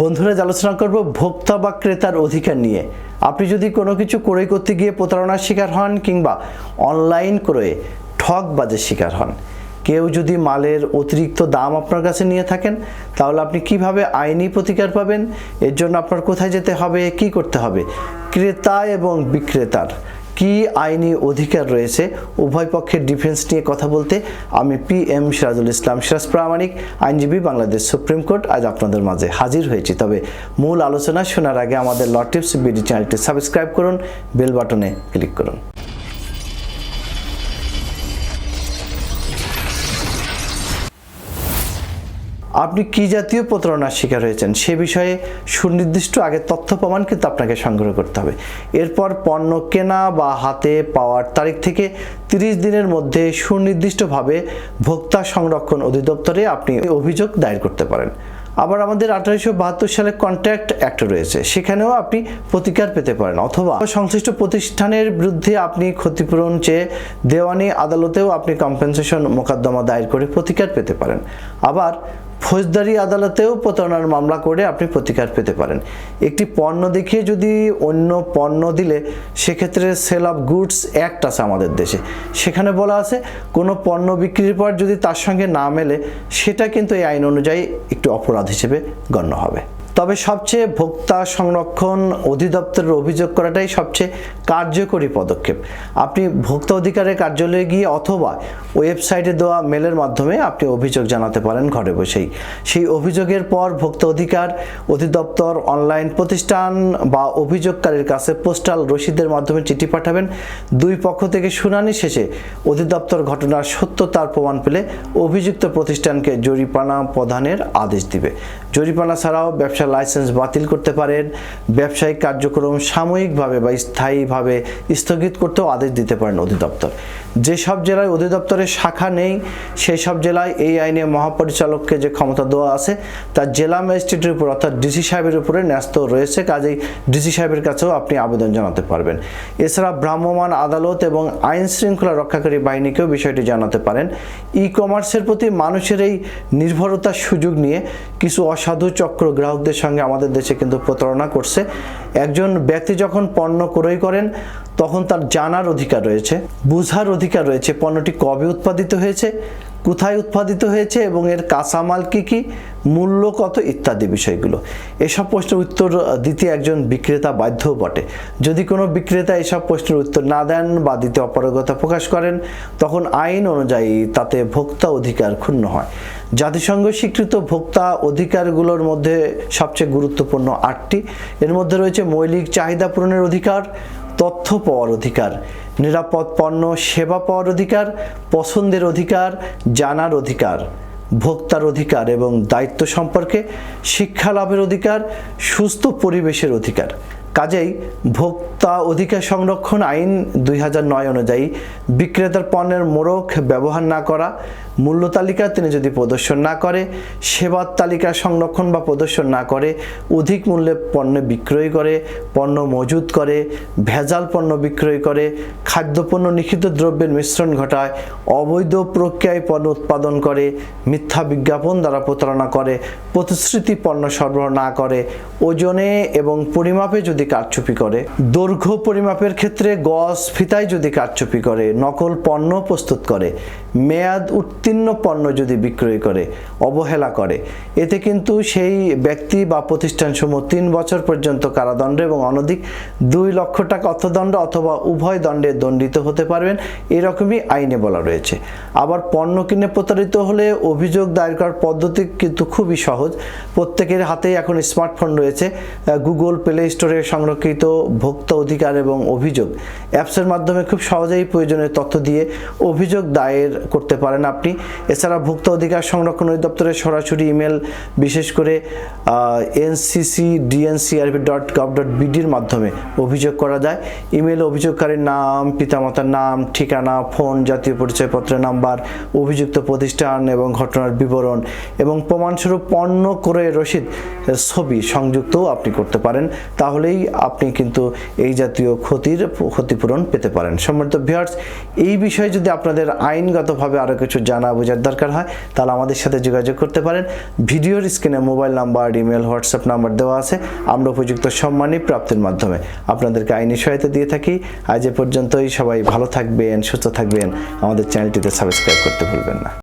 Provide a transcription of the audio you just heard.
বন্ধুরা আলোচনা করব ভোক্তা বা ক্রেতার অধিকার নিয়ে। আপনি যদি কোনো কিছু ক্রয় করতে গিয়ে প্রতারণার শিকার হন কিংবা অনলাইন ক্রয়ে ঠকবাজের শিকার হন, কেউ যদি মালের অতিরিক্ত দাম আপনার কাছে নিয়ে থাকেন, তাহলে আপনি কীভাবে আইনি প্রতিকার পাবেন? এর জন্য আপনার কোথায় যেতে হবে? কি করতে হবে? ক্রেতা এবং বিক্রেতার। কি আইনি অধিকার রয়েছে? উভয় পক্ষের ডিফেন্স নিয়ে কথা বলতে আমি পি এম সিরাজুল ইসলাম। সিরাজ প্রামাণিক, আইনজীবী, বাংলাদেশ সুপ্রিম কোর্ট। আজ আপনাদের মাঝে হাজির হয়েছি। তবে মূল আলোচনা শোনার আগে আমাদের লটিপস বিডি চ্যানেলটি সাবস্ক্রাইব করুন বেল বাটনে ক্লিক করুন। আপনি কি জাতীয় প্রতারণার শিকার হয়েছেন? সে বিষয়ে সুনির্দিষ্ট আগে তথ্য প্রমাণ কিন্তু আপনাকে সংগ্রহ করতে হবে। এরপর পণ্য কেনা বা হাতে পাওয়ার তারিখ থেকে তিরিশ দিনের মধ্যে সুনির্দিষ্টভাবে ভোক্তা সংরক্ষণ অধিদপ্তরে আপনি অভিযোগ দায়ের করতে পারেন। আবার আমাদের আঠারোশো বাহাত্তর সালে কন্ট্রাক্ট অ্যাক্ট রয়েছে। সেখানেও আপনি প্রতিকার পেতে পারেন অথবা সংশ্লিষ্ট প্রতিষ্ঠানের বিরুদ্ধে আপনি ক্ষতিপূরণ চেয়ে দেওয়ানি আদালতেও আপনি কম্পেনসেশন মোকদ্দমা দায়ের করে প্রতিকার পেতে পারেন। আবার ফৌজদারি আদালতেও প্রতারণার মামলা করে আপনি প্রতিকার পেতে পারেন। একটি পণ্য দেখিয়ে যদি অন্য পণ্য দিলে, সেক্ষেত্রে সেল অফ গুডস অ্যাক্ট আছে আমাদের দেশে। সেখানে বলা আছে, কোনো পণ্য বিক্রির পর যদি তার সঙ্গে না মেলে, সেটা কিন্তু এই আইন অনুযায়ী একটু অপরাধ হিসেবে গণ্য হবে। তবে সবচেয়ে ভোক্তা সংরক্ষণ অধিদপ্তরের অভিযোগ করাটাই সবচেয়ে কার্যকরী পদক্ষেপ। আপনি ভোক্তা অধিকারের কার্যালয়ে গিয়ে অথবা ওয়েবসাইটে দেওয়া মেলের মাধ্যমে আপনি অভিযোগ জানাতে পারেন ঘরে বসেই। সেই অভিযোগের পর ভোক্তা অধিকার অধিদপ্তর, অনলাইন প্রতিষ্ঠান বা অভিযোগকারীর কাছে পোস্টাল রসিদের মাধ্যমে চিঠি পাঠাবেন। দুই পক্ষ থেকে শুনানি শেষে অধিদপ্তর ঘটনার সত্যতার প্রমাণ পেলে অভিযুক্ত প্রতিষ্ঠানকে জরিপানা প্রদানের আদেশ দিবে। জরিপানা ছাড়াও ব্যবসার লাইসেন্স বাতিল করতে পারেন। ব্যবসায়িক কার্যক্রম সাময়িকভাবে বা স্থায়ীভাবে স্থগিত করতেও আদেশ দিতে পারেন অধিদপ্তর। যেসব জেলায় অধিদপ্তরের শাখা নেই, সেই সব জেলায় এই আইনে মহাপরিচালককে যে ক্ষমতা দেওয়া আছে, তা জেলা ম্যাজিস্ট্রেটের উপর অর্থাৎ ডিসি সাহেবের উপরে ন্যস্ত রয়েছে। কাজেই ডিসি সাহেবের কাছেও আপনি আবেদন জানাতে পারবেন। এছাড়া ভ্রাম্যমাণ আদালত এবং আইন শৃঙ্খলা রক্ষাকারী বাহিনীকেও বিষয়টি জানাতে পারেন। ই কমার্সের প্রতি মানুষের এই নির্ভরতার সুযোগ নিয়ে কিছু অসাধু চক্র গ্রাহকদের সঙ্গে আমাদের দেশে কিন্তু প্রতারণা করছে। একজন ব্যক্তি যখন পণ্য ক্রয় করেন তখন তার জানার অধিকার রয়েছে, বুঝার অধিকার রয়েছে, পণ্যটি কবে উৎপাদিত হয়েছে, কোথায় উৎপাদিত হয়েছে এবং এর কাঁচামাল কী কী, মূল্য কত ইত্যাদি বিষয়গুলো। এসব প্রশ্নের উত্তর দিতে একজন বিক্রেতা বাধ্যও বটে। যদি কোনো বিক্রেতা এসব প্রশ্নের উত্তর না দেন বা দিতে অপারগতা প্রকাশ করেন, তখন আইন অনুযায়ী তাতে ভোক্তা অধিকার ক্ষুণ্ণ হয়। জাতিসংঘ স্বীকৃত ভোক্তা অধিকারগুলোর মধ্যে সবচেয়ে গুরুত্বপূর্ণ আটটি। এর মধ্যে রয়েছে মৌলিক চাহিদা পূরণের অধিকার তথ্য পাওয়ার অধিকার, নিরাপদ পণ্য, সেবা পাওয়ার অধিকার, পছন্দের অধিকার, জানার অধিকার, ভোক্তার অধিকার এবং দায়িত্ব সম্পর্কে শিক্ষা লাভের অধিকার, সুস্থ পরিবেশের অধিকার। কাজেই ভোক্তা অধিকার সংরক্ষণ আইন দুই নয় অনুযায়ী বিক্রেতার পণ্যের মোড়ক ব্যবহার না করা, মূল্য তালিকা তিনি যদি প্রদর্শন না করে, সেবার তালিকা সংরক্ষণ বা প্রদর্শন না করে, অধিক মূল্যে পণ্য বিক্রয় করে, পণ্য মজুত করে, ভেজাল পণ্য বিক্রয় করে, খাদ্যপণ্য নিষিদ্ধ দ্রব্যের মিশ্রণ ঘটায়, অবৈধ প্রক্রিয়ায় পণ্য উৎপাদন করে, মিথ্যা বিজ্ঞাপন দ্বারা প্রতারণা করে, প্রতিশ্রুতি পণ্য সরবরাহ না করে, ওজনে এবং পরিমাপে যদি কারচুপি করে, দৈর্ঘ্য পরিমাপের ক্ষেত্রে গজ ফিতায় যদি কারচুপি করে, নকল পণ্য প্রস্তুত করে, মেয়াদ উত্তীর্ণ পণ্য যদি বিক্রয় করে, অবহেলা করে, এতে কিন্তু সেই ব্যক্তি বা প্রতিষ্ঠানসমূহ তিন বছর পর্যন্ত কারাদণ্ড এবং অনধিক দুই লক্ষ টাকা অর্থদণ্ড অথবা উভয় দণ্ডে দণ্ডিত হতে পারবেন, এরকমই আইনে বলা রয়েছে। আবার পণ্য কিনে প্রতারিত হলে অভিযোগ দায়ের করার পদ্ধতি কিন্তু খুবই সহজ। প্রত্যেকের হাতেই এখন স্মার্টফোন রয়েছে গুগল প্লে স্টোরে সংরক্ষিত ভোক্তা অধিকার এবং অভিযোগ। অ্যাপসের মাধ্যমে খুব সহজেই প্রয়োজনীয় তথ্য দিয়ে অভিযোগ দায়ের করতে পারেন আপনি। এছাড়া ভোক্তা অধিকার সংরক্ষণ অধিদপ্তরের সরাসরি ইমেল, বিশেষ করে NCC DNCRB dot gov dot বিডির মাধ্যমে অভিযোগ করা যায়। ইমেল অভিযোগকারীর নাম, পিতামাতার নাম, ঠিকানা, ফোন, জাতীয় পরিচয়পত্রের নাম্বার, অভিযুক্ত প্রতিষ্ঠান এবং ঘটনার বিবরণ এবং প্রমাণস্বরূপ পণ্য করে রসিদ ছবি সংযুক্তও আপনি করতে পারেন। তাহলেই আপনি কিন্তু এই জাতীয় ক্ষতির ক্ষতিপূরণ পেতে পারেন। সম্মানিত ভিউয়ার্স এই বিষয়ে যদি আপনাদের আইনগতভাবে আরও কিছু জানা বোঝার দরকার হয়, তাহলে আমাদের সাথে যোগাযোগ করতে পারেন। ভিডিওর স্ক্রিনে mobile number email WhatsApp number দেওয়া আছে। আমরা উপযুক্ত সম্মানী প্রাপ্তির মাধ্যমে আপনাদেরকে আইনি সহায়তা দিয়ে থাকি। আজ এ পর্যন্তই। সবাই ভালো থাকবেন, সুস্থ থাকবেন। আমাদের চ্যানেলটিতে সাবস্ক্রাইব করতে ভুলবেন না।